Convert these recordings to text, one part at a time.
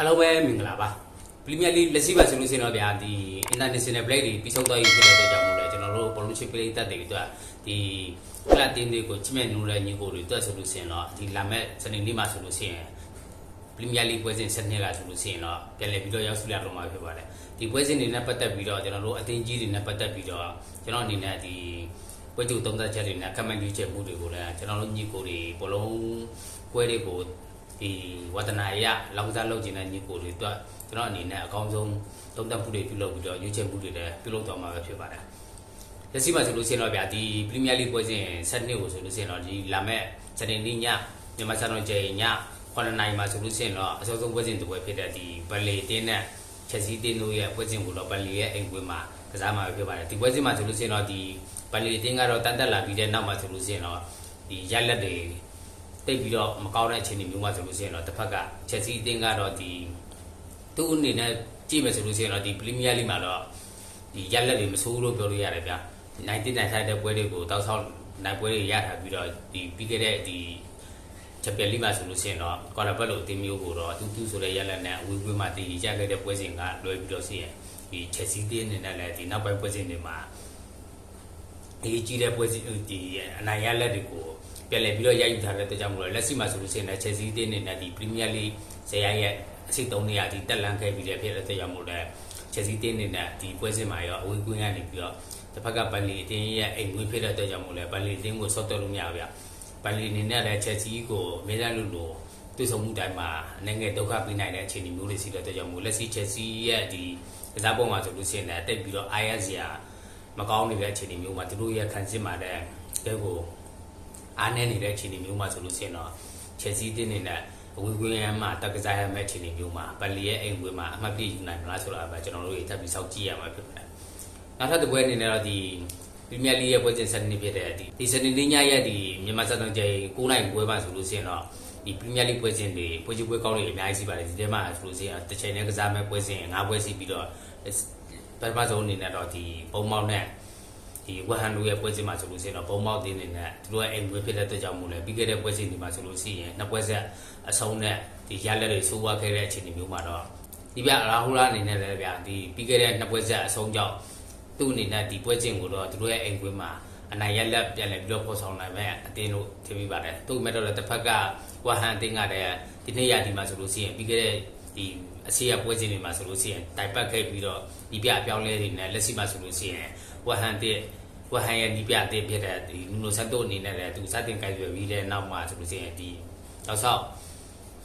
အားလုံးပဲမင်္ဂလာပါပရီးမီးယားလိလက်ရှိပါဆိုလို့ရှိရင်တော့ဗျာဒီ international break တွေပြီးဆုံးသွားပြီဖြစ်တဲ့အတွက်ကြောင့်မို့လဲကျွန်တော်တို့ဘောလုံးချစ်ပရိသတ်တွေအတွက်ဒီကလပ်တင်းတွေကိုချစ်မြတ်နိုးတဲ့ညီကိုတွေအတွက်ဆိုလို့ရှိရင်တော့ဒီလာမဲ့စနေနေ့မှာဆိုလို့ရှိရင်ပရီးမီးယားလိပွဲစဉ်7နှစ်ကဆိုလို့ရှိရင်တော့ပြန်လည်ပြီးတော့ရောက်ရှိလာတော့မှာဖြစ်ပါတယ်ဒီပွဲစဉ်တွေနဲ့ပတ်သက်ပြီးတော့ကျွန်တော်တို့အသင်းကြီးတွေနဲ့ပတ်သက်ပြီးတော့ကျွန်တော်အနေနဲ့ဒီပွဲကြိုသုံးသက်ချက်တွေနဲ့ကမန်ယူချက်မှုတွေကိုလည်းကျွန်တော်တို့ညီကိုတွေဘောလုံးပွဲတွေကို ဒီဝတနာရလောင်စားလုပ်ခြင်းတဲ့ညီကိုတွေအတွက်ကျွန်တော်အနေနဲ့အကောင်းဆုံးသုံးသပ်မှုတွေပြုလုပ်ပြီးတော့ရွေးချယ်မှုတွေလည်းပြုလုပ်သွားမှာပဲဖြစ်ပါတယ်။လက်ရှိမှာဆိုလို့ရှိရင်တော့ဗျာဒီပရီးမီးယားလိပွဲစဉ်7နှစ်ကိုဆိုလို့ရှိရင်တော့ဒီလာမဲ့စနေနေ့ညမြန်မာစံတော်ချိန်ည9နိုင်မှာဆိုလို့ရှိရင်တော့အစောဆုံးပွဲစဉ်တစ်ပွဲဖြစ်တဲ့ဒီဘယ်လီတင်းနဲ့ချက်စီတင်းတို့ရဲ့ပွဲစဉ်ကိုတော့ဘယ်လီရဲ့အိမ်ကွင်းမှာကစားမှာပဲဖြစ်ပါတယ်။ဒီပွဲစဉ်မှာဆိုလို့ရှိရင်တော့ဒီဘယ်လီတင်းကတော့တန်တက်လာပြီးတဲ့နောက်မှာဆိုလို့ရှိရင်တော့ဒီရက်လက်တွေ တိတ်ပြီးတော့မကောင်းတဲ့အခြေအနေမျိုးမှဆိုလို့ရှိရင်တော့တစ်ဖက်ကချက်စီအသင်းကတော့ဒီသူ့အနေနဲ့ကြည့်မယ်ဆိုလို့ရှိရင်တော့ဒီပရီးမီးယားလိမှာတော့ဒီရက်လက်တွေမဆိုးလို့ပြောလို့ရတယ်ဗျာ90နိုင်ထိုက်တဲ့ပွဲတွေကိုတောက်ဆောက်နိုင်ပွဲတွေရထားပြီးတော့ဒီပြီးခဲ့တဲ့ဒီချက်ပြလိမှာဆိုလို့ရှိရင်တော့ကွာလာဘက်လိုအသင်းမျိုးကိုတော့တူတူဆိုတဲ့ရက်လက်နဲ့အဝေးကွင်းမှာတည်ကြခဲ့တဲ့ပွဲစဉ်ကလွယ်ပြီးတော့ရှိရင်ဒီချက်စီအသင်းအနေနဲ့လည်းဒီနောက်ပိုင်းပွဲစဉ်တွေမှာဒီကြီးတဲ့ပွဲစဉ်ဒီအနိုင်ရလက်တွေကို ပြန်လည်ပြီးတော့ရယူထားတဲ့အတွက်ကြောင့်မို့လို့လက်ရှိမှာဆိုလို့ရှိရင်လည်း Chelsea အသင်းအနေနဲ့ဒီ Premier League ဇယားရဲ့အဆင့်3နေရာဒီတက်လန်းခဲ့ပြီးတဲ့ဖြစ်တဲ့အတွက်ကြောင့်မို့လို့ Chelsea အသင်းအနေနဲ့ဒီပွဲစဉ်မှာရောအဝေးကွင်းကနေပြီးတော့တစ်ဖက်ကပန်လီအသင်းရဲ့အိမ်ကွင်းဖြစ်တဲ့အတွက်ကြောင့်မို့လို့ပန်လီအသင်းကိုဆော့တက်လို့မရဘူးဗျပန်လီအနေနဲ့လည်း Chelsea ကိုအများအားလို့လို့တွေ့ဆုံမှုတိုင်းမှာနိုင်ငံဒုက္ခပေးနိုင်တဲ့အခြေအနေမျိုးတွေရှိတဲ့အတွက်ကြောင့်မို့လက်ရှိ Chelsea ရဲ့ဒီကစားပုံမှာဆိုလို့ရှိရင်လည်းတက်ပြီးတော့ IS ရာမကောင်းနေတဲ့အခြေအနေမျိုးမှာသူတို့ရဲ့ခံစစ်မှာလည်းတဲကို အားနည်းနေတဲ့အခြေအနေမျိုးမှာဆိုလို့ရှိရင်တော့ Chelsea တင်းနေနဲ့အဝေးကွင်းမှာတက်ကစားရမယ့်အခြေအနေမျိုးမှာပလီရဲ့အိမ်ကွင်းမှာအမှတ်ပြယူနိုင်မလားဆိုတာပဲကျွန်တော်တို့တွေထပ်ပြီးစောင့်ကြည့်ရမှာဖြစ်ပါတယ်။နောက်ထပ်တစ်ပွဲအနေနဲ့တော့ဒီပရီးမီးယားလိရဲ့ပွဲစဉ်စနေနေ့ဖြစ်တဲ့ဒီဒီစနေနေ့ညရဲ့ဒီမြန်မာစံတော်ချိန်9နိုင်ပွဲမှာဆိုလို့ရှိရင်တော့ဒီပရီးမီးယားလိပွဲစဉ်တွေပွဲကြီးပွဲကောင်းတွေအများကြီးရှိပါတယ်ဒီထဲမှာဆိုလို့ရှိရင်တစ်ချိန်နဲ့ကစားမဲ့ပွဲစဉ်၅ပွဲရှိပြီးတော့ပထမဆုံးအနေနဲ့တော့ဒီပုံမောက်နဲ့ ဒီဝဟန်တို့ရဲ့ပွဲစဉ်မှာဆိုလို့ရှိရင်တော့ဘုံမောက်တင်းနေနဲ့သူတို့ရဲ့အိမ်ပွဲဖြစ်တဲ့အတွက်ကြောင့်မို့လဲပြီးခဲ့တဲ့ပွဲစဉ်ဒီမှာဆိုလို့ရှိရင်နှစ်ပွဲဆက်အဆုံးနဲ့ဒီရလက်တွေစိုးဝါခဲ့တဲ့အခြေအနေမျိုးမှာတော့ဒီပြရာဟူလာအနေနဲ့လည်းဗျာဒီပြီးခဲ့တဲ့နှစ်ပွဲဆက်အဆုံးကြောင့်သူ့အနေနဲ့ဒီပွဲစဉ်ကိုတော့သူတို့ရဲ့အိမ်ပွဲမှာအနိုင်ရလက်ပြန်လည်ပြီးတော့ပေါ်ဆောင်နိုင်မဲ့အတင်းတို့ထင်ပြီးပါတယ်သူ့မဲ့တော့တစ်ဖက်ကဝဟန်အတင်းကလည်းဒီနေ့ရဒီမှာဆိုလို့ရှိရင်ပြီးခဲ့တဲ့ဒီအစီအပွဲစဉ်တွေမှာဆိုလို့ရှိရင်တိုင်ပတ်ခဲ့ပြီးတော့ဒီပြအပြောင်းလဲတွေနဲ့လက်ရှိမှာဆိုလို့ရှိရင် ဝဟန်တဲ့ဝဟန်ရဲ့ဒီပြအသေးဖြစ်တဲ့ဒီနူနိုဆန်တိုအနေနဲ့လည်းသူစတင်ကြိုက်ရွယ်ပြီးတဲ့နောက်မှာဆိုလို့ရှိရင်ဒီနောက်ဆောက်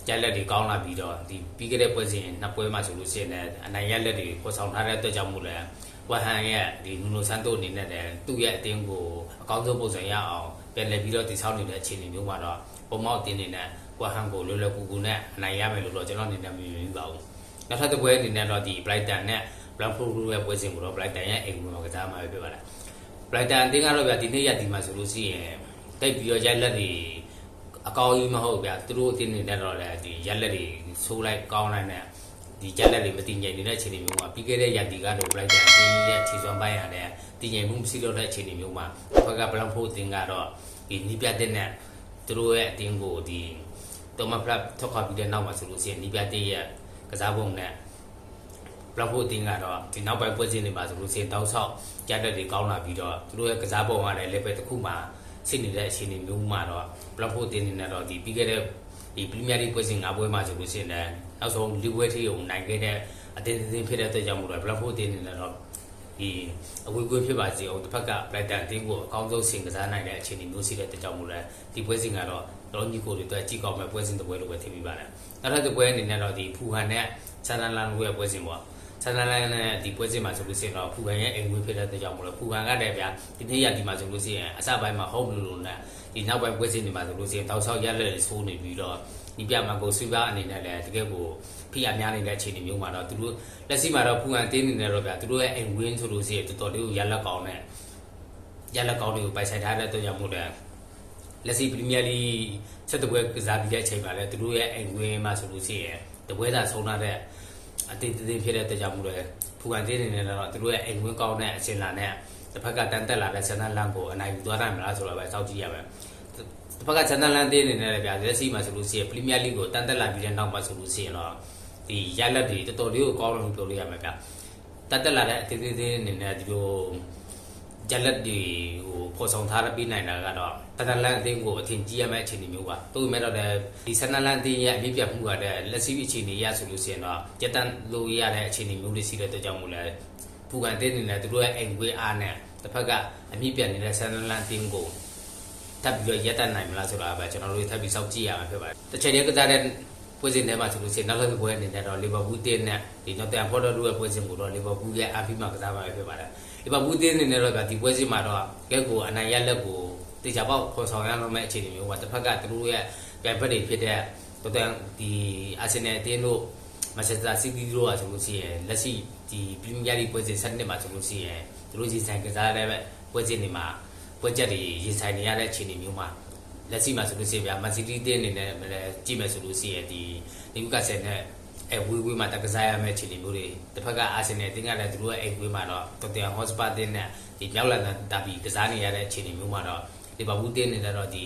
ကြက်လက်တွေကောင်းလာပြီးတော့ဒီပြီးခဲ့တဲ့ပွဲစဉ်နှစ်ပွဲမှာဆိုလို့ရှိရင်လည်းအနိုင်ရလက်တွေပေါ်ဆောင်ထားတဲ့အတွက်ကြောင့်မို့လဲဝဟန်ရဲ့ဒီနူနိုဆန်တိုအနေနဲ့လည်းသူ့ရဲ့အတင်းကိုအကောင်းဆုံးပုံစံရအောင်ပြန်လည်ပြီးတော့တည်ဆောက်နေတဲ့အခြေအနေမျိုးမှာတော့ပုံမောက်အတင်းနေနဲ့ဝဟန်ကိုလွယ်လွယ်ကူကူနဲ့အနိုင်ရမယ်လို့တော့ကျွန်တော်အနေနဲ့မမြင်ဘူးပါဘူးနောက်ထပ်တစ်ပွဲအနေနဲ့တော့ဒီ Brighton နဲ့ Brentford ရဲ့ပွဲစဉ်ကိုတော့ Brighton ရဲ့အိမ်ဝင်မှာကစားမှာပဲဖြစ်ပါတယ် Brighton အတင်းကတော့ဗျာဒီနေ့ရက်ဒီမှာဆိုလို့ရှိရင်တိတ်ပြီးတော့ရက်လက်တွေအကောင်းကြီးမဟုတ်ဗျာသူတို့အတင်းနေနဲ့တော့လေဒီရက်လက်တွေဆိုးလိုက်ကောင်းလိုက်နဲ့ဒီရက်လက်တွေမတည်ငြိမ်နေတဲ့အခြေအနေမျိုးမှာပြီးခဲ့တဲ့ရက်ဒီကတော့ Brighton အတင်းရဲ့ခြေစွမ်းပိုင်းရတယ်တည်ငြိမ်မှုမရှိတော့တဲ့အခြေအနေမျိုးမှာဘက်က Brentford အတင်းကတော့ဒီနီးပြတဲ့နဲ့သူတို့ရဲ့အတင်းကိုဒီတော့မဖလက်ထောက်ခပြီးတဲ့နောက်မှာဆိုလို့ရှိရင်နီးပြတဲ့ရဲ့ကစားပုံနဲ့ ဘလောက်ဖို့အတင်းကတော့ဒီနောက်ပိုင်းပွဲစဉ်တွေမှာဆိုလို့ရှိရင်တောက်ဆောက်ကြက်တက်တွေကောင်းလာပြီးတော့သူတို့ရဲ့ကစားပုံကလည်း level တစ်ခုမှစစ်နေတဲ့အခြေအနေမျိုးမှာတော့ဘလောက်ဖို့အတင်းနေနဲ့တော့ဒီပြီးခဲ့တဲ့ဒီပရီးမီးယားလိပွဲစဉ်၅ပွဲမှာဆိုလို့ရှိရင်လည်းနောက်ဆုံးလီပွဲထိကိုနိုင်ခဲ့တဲ့အတင်းတင်းဖြစ်တဲ့အတွက်ကြောင့်မို့လို့ဘလောက်ဖို့အတင်းနေနဲ့တော့ဒီအဝေးကွင်းဖြစ်ပါစေအောင်တစ်ဖက်က Brighton အတင်းကိုအကောင်းဆုံးဆင်ကစားနိုင်တဲ့အခြေအနေမျိုးရှိတဲ့အတွက်ကြောင့်မို့လို့ဒီပွဲစဉ်ကတော့တော်ညီကိုတွေအတွက်ကြည့်ကောင်းမဲ့ပွဲစဉ်တစ်ပွဲလိုပဲထင်မိပါတယ်နောက်ထပ်တစ်ပွဲအနေနဲ့တော့ဒီဖူဟန်နဲ့ဆန်နလန်တို့ရဲ့ပွဲစဉ်ပေါ့ ဆန်နလိုင်းနဲ့ဒီပွဲစဉ်မှာဆိုလို့ရှိရင်တော့ဖူကန်ရဲ့အိမ်ဝေးဖြစ်တဲ့အတွက်ကြောင့်မလို့ဖူကန်ကတည်းကဗျာဒီနေ့ရဒီမှာဆိုလို့ရှိရင်အစပိုင်းမှာဟုတ်လို့လို့နဲ့ဒီနောက်ပိုင်းပွဲစဉ်တွေမှာဆိုလို့ရှိရင်တောက်ဆောက်ရက်လက်ဆိုးနေပြီးတော့ဒီပြမှာကိုဆွေးပါအနေနဲ့လည်းတကယ်ကိုဖိအားများနေတဲ့အခြေအနေမျိုးမှာတော့သူတို့လက်ရှိမှာတော့ဖူကန်တင်းနေတယ်တော့ဗျာသူတို့ရဲ့အိမ်ဝင်းဆိုလို့ရှိရင်တော်တော်လေးကိုရက်လက်ကောင်းနဲ့ရက်လက်ကောင်းတွေကိုပိုက်ဆိုင်ထားတဲ့အတွက်ကြောင့်မို့လဲလက်ရှိပရီးမီးယားလိဆက်တပွဲကစားပြီးတဲ့အချိန်မှာလည်းသူတို့ရဲ့အိမ်ဝင်းမှာဆိုလို့ရှိရင်တပွဲသာဆုံးလာတဲ့ အတင်းတင်းဖြစ်တဲ့အတွက်ကြောင့်မို့လဲဖူကန်တင်းနေနေတော့သူတို့ရဲ့အိမ်ဝင်းကောင်းတဲ့အစင်လာနဲ့တစ်ဖက်ကတန်တက်လာတဲ့ဆန္ဒလန်ကိုအနိုင်ယူသွားနိုင်မလားဆိုတော့ပဲစောင့်ကြည့်ရမယ်တစ်ဖက်ကဆန္ဒလန်တင်းနေနေတယ်ဗျာလက်ရှိမှာဆိုလို့ရှိရင်ပရီးမီးယားလိကိုတန်တက်လာပြီးတဲ့နောက်မှာဆိုလို့ရှိရင်တော့ဒီရလက်တွေတော်တော်လေးကိုကောင်းတယ်လို့ပြောလို့ရမှာဗျတက်တက်လာတဲ့အသေးသေးသေးအနေနဲ့ဒီလိုရလက်တွေဟိုပေါ်ဆောင်ထားပြီးနိုင်တာကတော့ တတလန်အသိကိုအထင်ကြီးရမယ့်အခြေအနေမျိုးပါသို့ပေမဲ့တော့လည်းဒီဆနလန်အသိရဲ့အမြင့်ပြတ်မှုကလည်းလက်ရှိအခြေအနေရဆိုလို့ရှိရင်တော့ကြက်တန်လို့ရတဲ့အခြေအနေမျိုးတွေရှိတဲ့အတွက်ကြောင့်မို့လဲပူကန်တဲ့နေနဲ့သူတို့ရဲ့အိမ်ခွေးအားနဲ့တစ်ဖက်ကအမြင့်ပြတ်နေတဲ့ဆနလန်အသိကိုထပ်ပြီးတော့ရက်တတ်နိုင်မလားဆိုတာပဲကျွန်တော်တို့ထပ်ပြီးစောင့်ကြည့်ရမှာဖြစ်ပါတယ်။တစ်ချိန်တည်းကစားတဲ့ပွဲစဉ်ထဲမှာဆိုလို့ရှိရင်နောက်တစ်ပွဲအနေနဲ့တော့လီဗာပူးတင်းနဲ့ဒီနော်တန်ဖော်တော်တို့ရဲ့ပွဲစဉ်ကိုတော့လီဗာပူးရဲ့အဖိမကစားမှာဖြစ်ပါတယ်။လီဗာပူးတင်းအနေနဲ့တော့ဒီပွဲစဉ်မှာတော့ကဲကိုအနိုင်ရလက်ကို တေချာပေါက်ခေါ်ဆောင်ရတော့မယ့်အခြေအနေမျိုးပါတစ်ဖက်ကသူတို့ရဲ့ပြိုင်ဘက်တွေဖြစ်တဲ့တော်တန်ဒီအာဆင်နယ်အသင်းတို့မန်ချက်စတာစီးတီးတို့ကဆိုလို့ရှိရင်လက်ရှိဒီပရီးမီးယားလိပွဲစဉ်7နှစ်မှာဆိုလို့ရှိရင်သူတို့ကြီးဆိုင်ကစားတဲ့ပွဲစဉ်တွေမှာပွဲချက်တွေရင်ဆိုင်နေရတဲ့အခြေအနေမျိုးမှာလက်ရှိမှာဆိုလို့ရှိရင်ဗျာမန်စီးတီးတင်းအနေနဲ့လည်းကြည့်မယ်ဆိုလို့ရှိရင်ဒီနယူကာဆယ်နဲ့အဲဝေးဝေးမှာတက်ကစားရမယ့်အခြေအနေမျိုးတွေတစ်ဖက်ကအာဆင်နယ်တင်းကလည်းသူတို့ရဲ့အိမ်ဝေးမှာတော့တော်တယ်ဟော့စပါတင်းနဲ့ဒီမြောက်လန်တာဘီကစားနေရတဲ့အခြေအနေမျိုးမှာတော့ ဒီဘာဘူးတင်းနေတော့ဒီ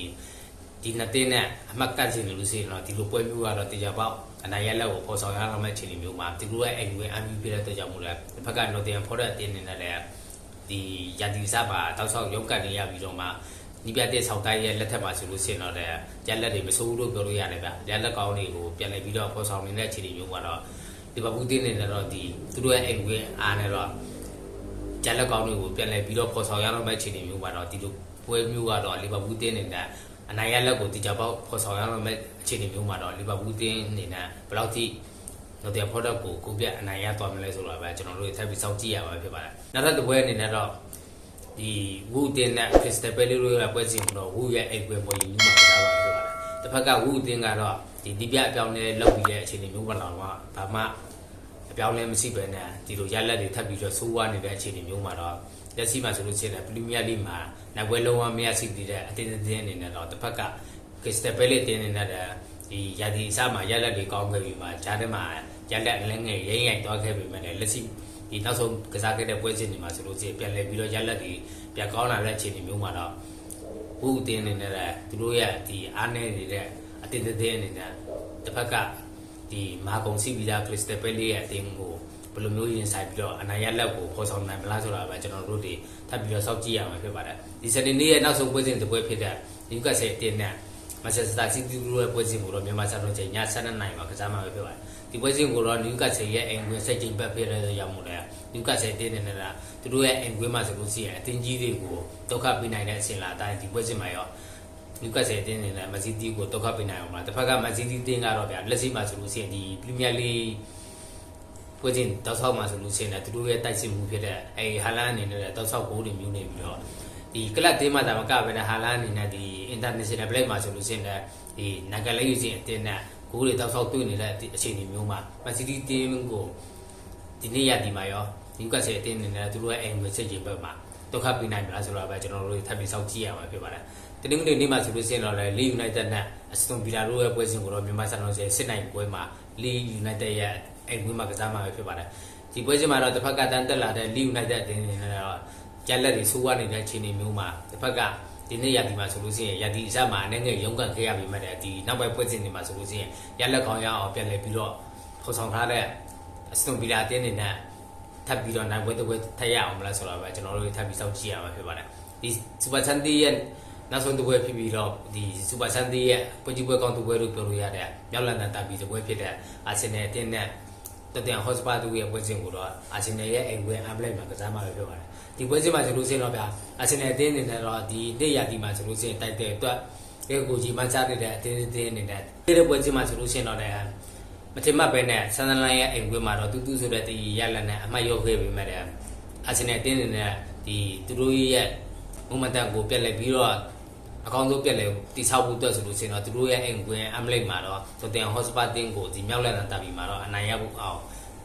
ဒီနှစ်တင်းနဲ့အမှတ်ကတ်ချင်လို့ရှိရင်တော့ဒီလိုပွဲမျိုးကတော့တေချာပေါက်အနိုင်ရလက်ကိုပေါ်ဆောင်ရအောင်မယ့်အခြေအနေမျိုးမှာသူတို့ရဲ့အိမ်ဝေးအမျိုးပြတဲ့အတွက်ကြောင့်မို့လဲတစ်ဖက်ကနော်တင်ဖော်တဲ့အတင်းနေနဲ့လည်းဒီရန်ဒီစပါတောက်ဆောက်ရုံးကန်နေရပြီးတော့မှညီပြတဲ့ဆောက်တိုင်းရဲ့လက်ထက်မှာဆိုလို့ရှိရင်တော့တဲ့ရလက်တွေမစိုးဘူးလို့ပြောလို့ရတယ်ဗျရလက်ကောင်းတွေကိုပြန်လည်ပြီးတော့ပေါ်ဆောင်နေတဲ့အခြေအနေမျိုးကတော့ဒီဘဘူးတင်းနေတော့ဒီသူတို့ရဲ့အိမ်ဝင်းအားနဲ့တော့ရလက်ကောင်းတွေကိုပြန်လည်ပြီးတော့ပေါ်ဆောင်ရတော့မယ့်အခြေအနေမျိုးကတော့ဒီလို ပွဲမျိုးကတော့လီဗာပူးတင်းနေတဲ့အနိုင်ရလက်ကိုဒီကြပေါက်ပေါ်ဆောင်ရတော့မယ့်အခြေအနေမျိုးမှာတော့လီဗာပူးတင်းနေနဲ့ဘယ်လောက်ထိတော့တဲ့ product ကိုကိုပြအနိုင်ရသွားမလဲဆိုတော့ပဲကျွန်တော်တို့ထပ်ပြီးစောင့်ကြည့်ရမှာဖြစ်ပါတယ်နောက်ထပ်တစ်ပွဲအနေနဲ့တော့ဒီဝူတင်နဲ့ Crystal Palace တို့ရဲ့ပွဲစဉ်တော့ဝူရဲ့အိမ်ပွဲပွဲယူမှာဖြစ်ပါတယ်ဖြစ်ပါတယ်တစ်ဖက်ကဝူတင်ကတော့ဒီဒီပြအပြောင်းလဲလောက်ပြီးတဲ့အခြေအနေမျိုးပေါ်လာတော့ဘာမှအပြောင်းလဲမရှိပဲနဲ့ဒီလိုရလက်တွေထပ်ပြီးတော့ဆိုးဝါးနေတဲ့အခြေအနေမျိုးမှာတော့ လက်ရှိမှာဆိုလို့ရှိရင်ပရီးမီးယားလိမှာနောက်ပွဲလုံးဝမရရှိသေးတဲ့အတင်းအတင်းအနေနဲ့တော့တစ်ဖက်က Crystal Palace တင်းနေနဲ့ဒီရာဒီအစမှာရလက်တွေကောင်းခဲ့ပြီးမှဂျားထဲမှာရလက်လည်းငယ်ရိမ့်ရိုက်သွားခဲ့ပြီးမှလည်းလက်ရှိဒီနောက်ဆုံးကစားခဲ့တဲ့ပွဲစဉ်တွေမှာဆိုလို့ရှိရင်ပြန်လည်ပြီးတော့ရလက်တွေပြန်ကောင်းလာတဲ့အခြေအနေမျိုးမှာတော့ဘူးတင်းနေနဲ့သူတို့ရဲ့ဒီအားနေနေတဲ့အတင်းတင်းအနေနဲ့တစ်ဖက်ကဒီမာကုံစီဗီလာခရစ်စတယ်ပယ်လီရဲ့အတင်းကိုဘ ယ်လိုမျိုးရင်ဆိုင်ပြီးတော့အနိုင်ရလက်ကိုဖော်ဆောင်နိုင်မလားဆိုတာပဲကျွန်တော်တို့တွေထပ်ပြီးတော့စောင့်ကြည့်ရမှာဖြစ်ပါတယ်ဒီစနေနေ့ရဲ့နောက်ဆုံးပွဲစဉ်တစ်ပွဲဖြစ်တဲ့နျူကတ်ဆယ်အတင်းနဲ့မန်ချက်စတာစီးတီးတို့ရဲ့ပွဲစဉ်ကိုတော့မြန်မာစံတော်ချိန်ည7:00နာရီမှာကစားမှာပဲဖြစ်ပါတယ်ဒီပွဲစဉ်ကိုတော့နျူကတ်ဆယ်ရဲ့အိမ်ဝင်စိတ်ချိန်ပတ်ဖြစ်တဲ့ကြောင့်မို့လဲနျူကတ်ဆယ်တင်းနေနေတာသူတို့ရဲ့အိမ်ဝင်မှာဆိုလို့ရှိရင်အတင်းကြီးတွေကိုဒုက္ခပေးနိုင်တဲ့အစဉ်လာတိုင်းဒီပွဲစဉ်မှာရောနျူကတ်ဆယ်တင်းနေတဲ့မန်စီးတီးကိုဒုက္ခပေးနိုင်အောင်ပါတစ်ဖက်ကမန်စီးတီးတင်းကတော့ဗျာလက်ရှိမှာဆိုလို့ရှိရင်ဒီပရီးမီးယားလိ ပွဲစဉ်တောက်ဆောက်မှာဆိုလို့ရှိရင်သူတို့ရဲ့တိုက်စစ်မှုဖြစ်တဲ့အဲဟာလန်အနေနဲ့တောက်ဆောက်ဘိုးတွေမျိုးနေပြီးတော့ဒီကလပ်တင်းမှာဒါမကပဲနဲ့ဟာလန်အနေနဲ့ဒီ international play မှာဆိုလို့ရှိရင်ဒီနဂလေးယူစဉ်အတင်းနဲ့ကိုယ်တွေတောက်ဆောက်တွေ့နေတဲ့အခြေအနေမျိုးမှာမန်စီးတီးတင်းကိုဒီနေ့ရဒီမှာရောနျူကတ်ဆယ်အတင်းအနေနဲ့သူတို့ရဲ့အိမ်ဝင်စစ်ကြီးဘက်မှာဒုက္ခပေးနိုင်မလားဆိုတော့ပဲကျွန်တော်တို့ထပ်ပြီးစောင့်ကြည့်ရမှာဖြစ်ပါတယ်တနင်္ဂနွေနေ့မှာဆိုလို့ရှိရင်တော့လေ Leeds United နဲ့ Aston Villa တို့ရဲ့ပွဲစဉ်ကိုတော့မြန်မာစံတော်ချိန်စစ်နိုင်ပွဲမှာ Leeds United ရဲ့ အိမ်ဝင်မှာကစားမှာပဲဖြစ်ပါတယ်ဒီပွဲစဉ်မှာတော့တစ်ဖက်ကတန်းတက်လာတဲ့ Leeds United အတင်းအနေနဲ့တော့ကြက်လက်တွေဆိုးဝါးနေတဲ့အခြေအနေမျိုးမှာတစ်ဖက်ကဒီနေ့ရာသီမှာဆိုလို့ရှိရင်ရာသီအစမှာအနေငယ်ရုန်းကန်ခဲ့ရပြီးမှဒီနောက်ပိုင်းပွဲစဉ်တွေမှာဆိုလို့ရှိရင်ရလက်ကောင်းရအောင်ပြန်လည်ပြီးတော့ဖော်ဆောင်ထားတဲ့အစတွန်ဗီလာတင်းနေနဲ့ထပ်ပြီးတော့နိုင်ပွဲတစ်ပွဲထပ်ရအောင်မလားဆိုတော့ပဲကျွန်တော်တို့ထပ်ပြီးစောင့်ကြည့်ရမှာဖြစ်ပါတယ်ဒီစူပါချန်တီရဲ့နောက်ဆုံးတစ်ပွဲဖြစ်ပြီးတော့ဒီစူပါချန်တီရဲ့ပွဲကြီးပွဲကောင်းတစ်ပွဲလို့ပြောလို့ရတဲ့မြောက်လန်ဒန်တာဘီတစ်ပွဲဖြစ်တဲ့အာဆင်နယ်အတင်းနဲ့ တတန်ဟော့စပါတူရဲ့ပွဲစဉ်ကိုတော့အာဆင်နယ်ရဲ့အိမ်ပွဲအမ်ဘလက်မှာကစားမှာပဲဖြစ်ပါတယ်ဒီပွဲစဉ်မှာဆိုလို့ရှိရင်တော့ဗျာအာဆင်နယ်အတင်းအနေနဲ့တော့ဒီနေ့ရာသီမှာဆိုလို့ရှိရင်တိုက်တဲ့အတွက်ရေကိုကြီးမှချနေတဲ့အတင်းအတင်းအနေနဲ့ဒီပွဲစဉ်မှာဆိုလို့ရှိရင်တော့လည်းမထင်မှတ်ပဲနဲ့ဆန်နလန်ရဲ့အိမ်ပွဲမှာတော့တူတူဆိုတဲ့တီရလက်နဲ့အမှတ်ရောက်ခဲ့ပြီမဲ့အာဆင်နယ်အတင်းအနေနဲ့ဒီသူတို့ရဲ့မမတန်ကိုပြက်လက်ပြီးတော့ အကောင်းဆုံးပြက်လဲတိဆောက်ဖို့အတွက်ဆိုလို့ရှိရင်တော့သူတို့ရဲ့အိမ်ကွင်းအမလိတ်မှာတော့တိုတန်ဟော့စပါတင်းကိုဒီမြောက်လက်တန်တပ်ပြီးမှာတော့အနိုင်ရဖို့အောင်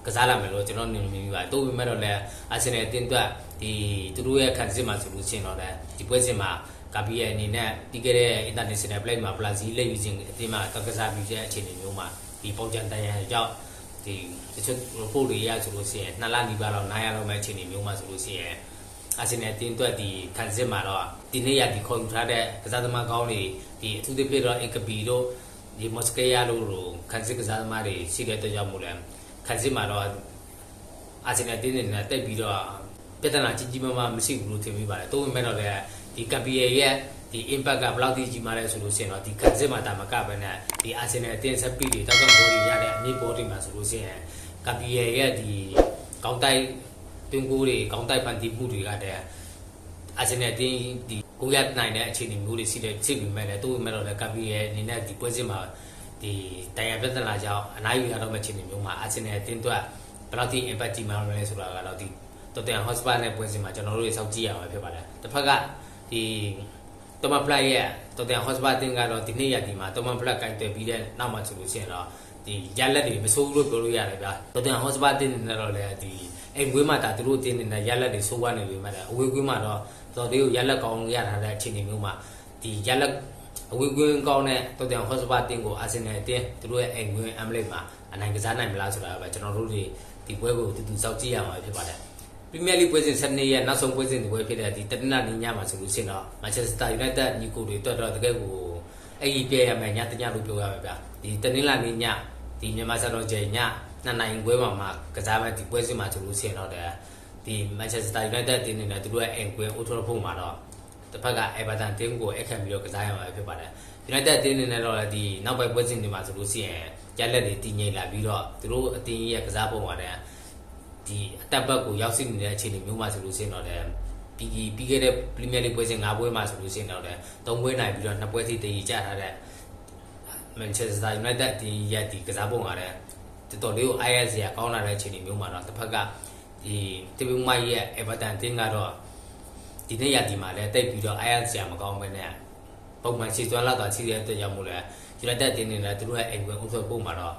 ကစားလာမယ်လို့ကျွန်တော်နေမိပါတိုးပြီးမဲ့တော့လဲအာဆင်နယ်တင်းတွက်ဒီသူတို့ရဲ့ခံစစ်မှာဆိုလို့ရှိရင်တော့လဲဒီပွဲစဉ်မှာကပီရဲ့အနေနဲ့ပြီးခဲ့တဲ့ international play မှာ Brazil လက်ယူခြင်းအတင်းမှာတက္ကစားပြီးတဲ့အခြေအနေမျိုးမှာဒီပုံကြံတန်ရရောက်ဒီတချို့ report တွေရဆိုလို့ရှိရင်နှစ်လနီးပါးလောက်နားရတော့မယ့်အခြေအနေမျိုးမှာဆိုလို့ရှိရင် အာဆင်နယ်တင်းတွက်ဒီခံစစ်မှာတော့ဒီနေ့ရဒီခေါ်ယူထားတဲ့ကစားသမားကောင်းတွေဒီအထူးသဖြင့်တော့အင်ကပီတို့ဒီဒီမော်စကေးယာလို့လို့ခန်းစစ်ကစားသမားတွေရှိတဲ့အတွက်ကြောင့်မို့လဲခန်းစစ်မှာတော့အာဆင်နယ်တင်းနေနဲ့တက်ပြီးတော့ပြဿနာကြီးကြီးမားမားမရှိဘူးလို့ထင်မိပါတယ်။တိုးဝင်မဲ့တော့လေဒီကပီရဲ့ရဲ့ဒီ impact ကဘယ်လောက်ထိကြီးမားလဲဆိုလို့ရှိရင်တော့ဒီခန်းစစ်မှာတာမကပဲနဲ့ဒီအာဆင်နယ်အတင်းဆက်ပြီးတွေတောက်တော့ဘော်ဒီရတဲ့အမြင့်ဘော်ဒီမှာဆိုလို့ရှိရင်ကပီရဲ့ရဲ့ဒီကောင်းတိုက် တွင်းကိုတွေကောင်းတိုက်ဖန်တီးမှုတွေကတည်းကအာဆင်နယ်တင်းဒီကိုရနိုင်တဲ့အခြေအနေမျိုးတွေရှိတဲ့ရှိပြီမဲ့လည်းတိုးမဲ့တော့လည်းကပီရဲ့အနေနဲ့ဒီပွဲစဉ်မှာဒီတိုင်ရပြဿနာကြောင့်အနားယူရတော့မဲ့အခြေအနေမျိုးမှာအာဆင်နယ်တင်းတွက်ဘယ်လောက်ထိ impact ကြီးမှာလဲဆိုတာကတော့ဒီတော်တန် hotspot နဲ့ပွဲစဉ်မှာကျွန်တော်တို့တွေစောင့်ကြည့်ရမှာဖြစ်ပါတယ်တစ်ဖက်ကဒီတမပလိုက်ရဲ့တော်တန် hotspot တင်းကတော့ဒီနေ့ရက်ဒီမှာတမပလက်ကင်တယ်ပြီးတဲ့နောက်မှာဆိုလို့ရှိရင်တော့ ဒီရလက်တွေမဆိုးဘူးလို့ပြောလို့ရတယ်ဗျာတော်တန် hotspot တင်းနေတော့လည်းဒီအိမ်ကွေးမှာဒါသူတို့တင်းနေတဲ့ရလက်တွေဆိုးွားနေပြီမဲ့အဝေးကွေးမှာတော့တော်သေးကိုရက်လက်ကောင်းရထားတဲ့အခြေအနေမျိုးမှာဒီရက်လက်အဝေးကွင်းကောင်းတဲ့တော်တယ်ဟော့စပါတင်ကိုအာဆင်နယ်အတင်းသူတို့ရဲ့အိမ်ကွင်းအမလိတ်မှာအနိုင်ကစားနိုင်မလားဆိုတာပဲကျွန်တော်တို့တွေဒီပွဲကိုတူတူစောင့်ကြည့်ရမှာဖြစ်ပါတယ်ပရီးမီးယားလိပွဲစဉ်7ရက်နောက်ဆုံးပွဲစဉ်ဒီပွဲဖြစ်တဲ့ဒီတနင်္လာနေ့ညမှာဆိုလို့ရှိရင်တော့မန်ချက်စတာယူနိုက်တက်ညီကိုတွေတွတ်တော့တကယ်ကိုအဲ့ဒီပြဲရမယ်ညတညလို့ပြောရမှာဗျာဒီတနင်္လာနေ့ည ဒီမြန်မာစံတော်ချိန်ညနှစ်နိုင်ပွဲမှာမှာကစားမဲ့ဒီပွဲစဉ်မှာဆိုလို့ရှိရင်တော့တဲ့ဒီမန်ချက်စတာယူနိုက်တက်တင်းနေတယ်သူတို့ရဲ့အိမ်ကွင်းအိုထရိုဖုန်းမှာတော့တစ်ဖက်ကအေဗာတန်တင်းကိုအခက်ပြီးတော့ကစားရမှာဖြစ်ပါတယ်ယူနိုက်တက်တင်းနေတယ်တော့ဒီနောက်ပိုင်းပွဲစဉ်တွေမှာဆိုလို့ရှိရင်ရက်လက်တွေတည်ငြိမ်လာပြီးတော့သူတို့အတင်းရဲ့ကစားပုံမှာတဲ့ဒီအတက်ဘက်ကိုရောက်ရှိနေတဲ့အခြေအနေမျိုးမှာဆိုလို့ရှိရင်တော့တဲ့ပြီးပြီးခဲ့တဲ့ပရီးမီးယားလိပွဲစဉ်၅ပွဲမှာဆိုလို့ရှိရင်တော့တဲ့၃ပွဲနိုင်ပြီးတော့၂ပွဲစီတည်ကြထားတဲ့ မန်ချက်စတာယူနိုက်တက်ဒီရဲ့ဒီကစားပုံမှာတဲ့တော်တော်လေးကိုအားရစရာကောင်းလာတဲ့အခြေအနေမျိုးမှာတော့တစ်ဖက်ကဒီတီဗီမိုက်ရဲ့ Everton တင်းကတော့ဒီနေ့ရဒီမှာလည်းတိတ်ပြီးတော့အားရစရာမကောင်းပဲနဲ့ပုံမှန်စီသွမ်းလာတော့စီးတဲ့အတွက်ကြောင့်မို့လဲ United တင်းနေလည်းသူတို့ရဲ့အိမ်ဝင်ဥဆွဲပုံမှာတော့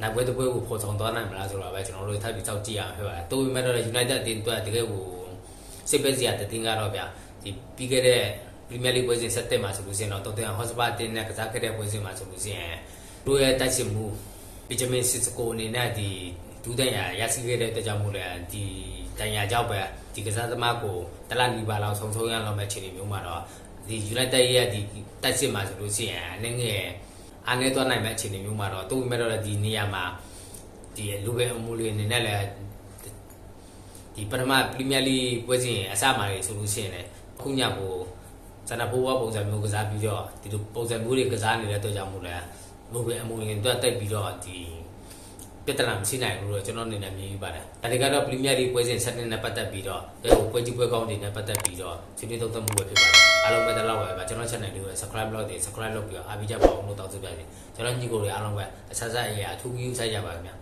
နောက်ဘက်တစ်ပွဲကိုပေါ်ဆောင်သွားနိုင်မလားဆိုတော့ပဲကျွန်တော်တို့ထပ်ပြီးစောင့်ကြည့်ရအောင်ဖြစ်ပါတယ်။တိုးပြီးမဲ့တော့ United တင်းအတွက်တကယ်ကိုစိတ်ပဲစရာတတင်းကတော့ဗျာဒီပြီးခဲ့တဲ့ Premier League ပွဲစဉ်7တက်မှာဆိုလို့ရှိရင်တော့ Tottenham Hotspur တင်းနဲ့ကစားခဲ့တဲ့ပွဲစဉ်မှာဆိုလို့ရှိရင်တို့ရဲ့တိုက်စစ်မှု Benjamin Sissoko အနေနဲ့ဒီဒူးတန်ရရရှိခဲ့တဲ့အတွက်ကြောင့်မို့လဲဒီတန်ရကြောက်ပဲဒီကစားသမားကိုတလနီပါလောက်ဆုံးဆုံးရလောက်မဲ့ခြေနေမျိုးမှာတော့ဒီ United ရဲ့ဒီတိုက်စစ်မှာဆိုလို့ရှိရင်အနေငယ်အားနေသွားနိုင်မဲ့အခြေအနေမျိုးမှာတော့တူမဲ့တော့ဒီနေရာမှာဒီလူပဲအမှုလေးအနေနဲ့လည်းဒီပထမပရီးမီးယားလိပွဲစဉ်အစမှာလေဆိုလို့ရှိရင်လည်းခုညကို စန္ဒဖိုးဝပုံစံမျိုးကစားပြီးတော့ဒီလိုပုံစံမျိုးတွေကစားနေတဲ့အတွက်ကြောင့်မို့လဲလူပဲအမှုလေးတွေတက်ပြီးတော့ဒီပြဿနာမရှိနိုင်ဘူးလို့ကျွန်တော်အနေနဲ့မြင်ယူပါတယ်။ဒါတွေကတော့ပရီးမီးယားလိပွဲစဉ်7နှစ်နဲ့ပတ်သက်ပြီးတော့ဘယ်ကိုပွဲကြီးပွဲကောင်းတွေနဲ့ပတ်သက်ပြီးတော့ဆွေးနွေးသုံးသပ်မှုပဲဖြစ်ပါတယ်။အားလုံးပဲတလောက်ပဲပါကျွန်တော် channel လေးကို subscribe လုပ်တယ် subscribe လုပ်ပြီးတော့အားပေးကြပါအောင်လို့တောင်းဆိုပြပါတယ်။ကျွန်တော်ညီကိုတွေအားလုံးပဲအဆက်ဆက်အရာအထူးကြီးဆိုင်ကြပါခင်ဗျာ။